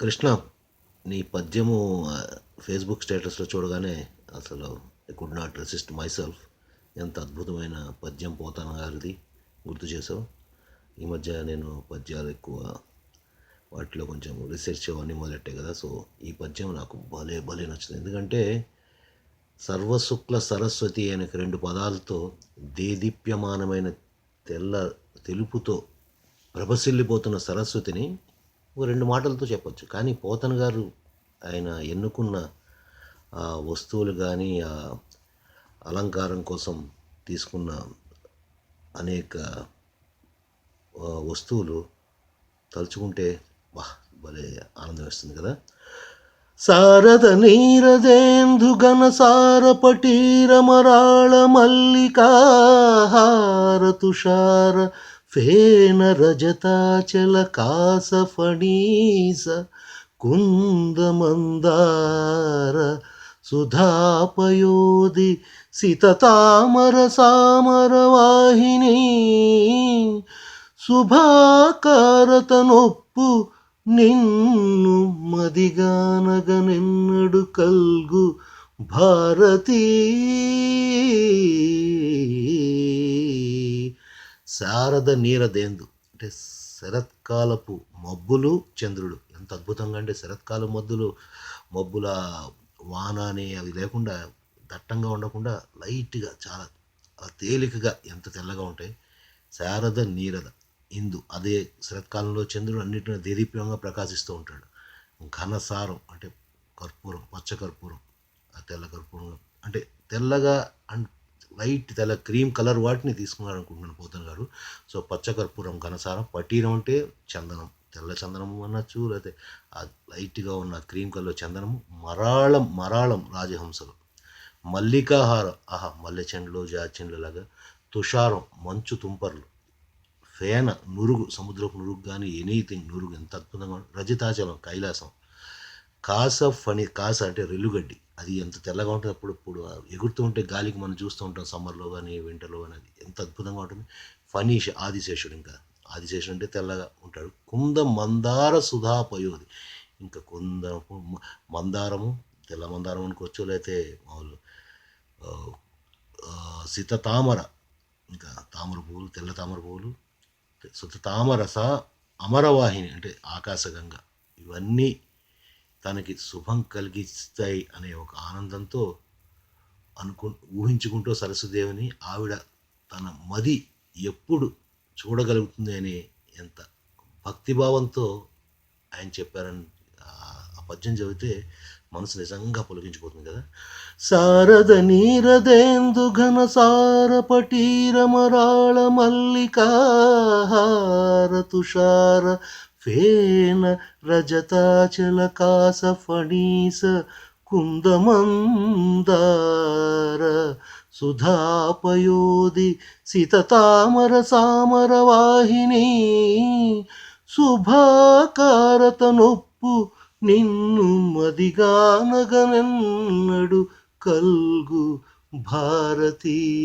కృష్ణ నీ పద్యము ఫేస్బుక్ స్టేటస్లో చూడగానే అసలు I could not resist myself ఎంత అద్భుతమైన పద్యం పోతాన గారిది గుర్తు చేసావు. ఈ మధ్య నేను పద్యాలు ఎక్కువ వాటిలో కొంచెం రీసెర్చ్ అవన్నీ మొదలెట్టాయి కదా. సో ఈ పద్యం నాకు భలే భలే నచ్చింది. ఎందుకంటే సర్వశుక్ల సరస్వతి అనే రెండు పదాలతో దేదీప్యమానమైన తెల్ల తెలుపుతో ప్రభసిల్లిపోతున్న సరస్వతిని ఒక రెండు మాటలతో చెప్పొచ్చు. కానీ పోతన్ గారు ఆయన ఎన్నుకున్న ఆ వస్తువులు కానీ ఆ అలంకారం కోసం తీసుకున్న అనేక వస్తువులు తలుచుకుంటే వా భలే ఆనందం వేస్తుంది కదా. శారద నీరదేందు ఘన పటీర మరాళ మల్లికాహార తుషార ఫేన రజతాచల కాస ఫణీస కుందమందార సుధాపయోది సితతామర సామర వాహిని శుభాకారతనొప్పు నిన్ను మదిగానగనెన్నడు కల్గు భారతీ శారద నీరదేందు. అంటే శరత్కాలపు మబ్బులు చంద్రుడు. ఎంత అద్భుతంగా అంటే శరత్కాల మబ్బులు మబ్బుల వాన అని అవి లేకుండా దట్టంగా ఉండకుండా లైట్గా చాలా తేలికగా ఎంత తెల్లగా ఉంటాయి శారద నీరద ఇందు. అదే శరత్కాలంలో చంద్రుడు అన్నిటిని దేదీప్యంగా ప్రకాశిస్తూ ఉంటాడు. ఘనసారం అంటే కర్పూరం పచ్చ కర్పూరం ఆ తెల్ల కర్పూరం అంటే తెల్లగా లైట్ తెల్ల క్రీమ్ కలర్ వాటిని తీసుకున్నారు అనుకుంటున్నాను పోతన్ గారు. సో పచ్చకర్పూరం ఘనసారం పటీరం అంటే చందనం తెల్ల చందనం అనొచ్చు లేకపోతే ఆ లైట్గా ఉన్న క్రీమ్ కలర్ చందనము మరాళం మరాళం రాజహంసలు. మల్లికాహారం ఆహా మల్లె చెండ్లు జాచెండ్లు లాగా తుషారం మంచు తుంపర్లు. ఫేన నురుగు సముద్రపు నురుగు కానీ ఎనీథింగ్ నురుగు ఎంత అద్భుతంగా రజితాచలం కైలాసం. కాసఫ్ అని కాస అంటే రెల్లుగడ్డి. అది ఎంత తెల్లగా ఉంటుంది అప్పుడు ఇప్పుడు ఎగురుతూ ఉంటే గాలికి మనం చూస్తూ ఉంటాం సమ్మర్లో కానీ వింటర్లో కానీ అది ఎంత అద్భుతంగా ఉంటుంది. ఫనీష్ ఆదిశేషుడు ఇంకా. ఆదిశేషుడు అంటే తెల్లగా ఉంటాడు. కుంద మందార సుధా పయోది ఇంకా కుంద మందారము తెల్ల మందారం అనుకోవచ్చు లేకపోతే మామూలు సిత తామర. ఇంకా తామర పువ్వులు తెల్ల తామర పువ్వులు సుత తామరస అమరవాహిని అంటే ఆకాశగంగ ఇవన్నీ తనకి శుభం కలిగిస్తాయి అనే ఒక ఆనందంతో అనుకు ఊహించుకుంటూ సరస్వదేవిని ఆవిడ తన మది ఎప్పుడు చూడగలుగుతుంది అని ఎంత భక్తిభావంతో ఆయన చెప్పారని ఆ- పద్యం చదివితే మనసు నిజంగా పొలగించిపోతుంది కదా. శారద నీరదేందు ఘన సార పటీర మరాళ తుషార ఫేన రజతాచల కాస ఫణీస కుందమందార సుధాపయోది సితతామర సామర వాహిని శుభాకారతనొప్పు నిన్ను మదిగానగనెన్నడు కల్గు భారతీ.